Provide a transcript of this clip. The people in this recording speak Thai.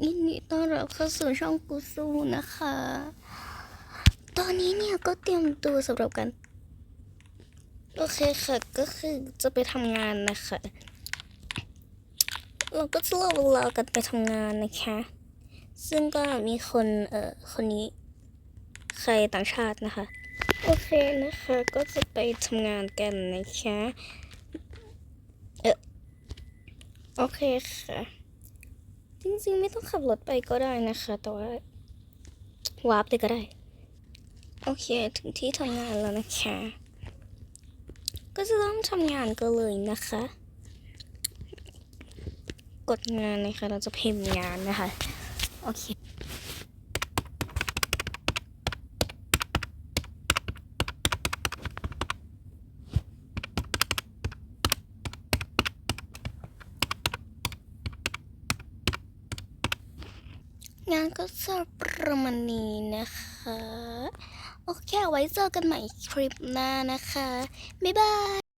ยินดีต้อนรับเข้าสู่ช่องกูซูนะคะ ตอนนี้เนี่ยก็เตรียมตัวสำหรับการโอเคค่ะ ก็คือจะไปทำงานนะคะ เราก็จะรอเวลากันไปทำงานนะคะ ซึ่งก็มีคนเอ่อคนนี้ ใครต่างชาตินะคะ โอเคนะคะ ก็จะไปทำงานกันนะคะ เออโอเคค่ะ จริงๆ ไม่ต้องขับรถไปก็ได้นะคะ แต่ว่าวาร์ปไปก็ได้ โอเค ถึงที่ทำงานแล้วนะคะ ก็จะต้องทำงานกันเลยนะคะ กดงานนะคะ เราจะพิมพ์งานนะคะ โอเค งานก็จะประมาณนี้นะคะ โอเคไว้เจอกันใหม่คลิปหน้านะคะ บ๊ายบาย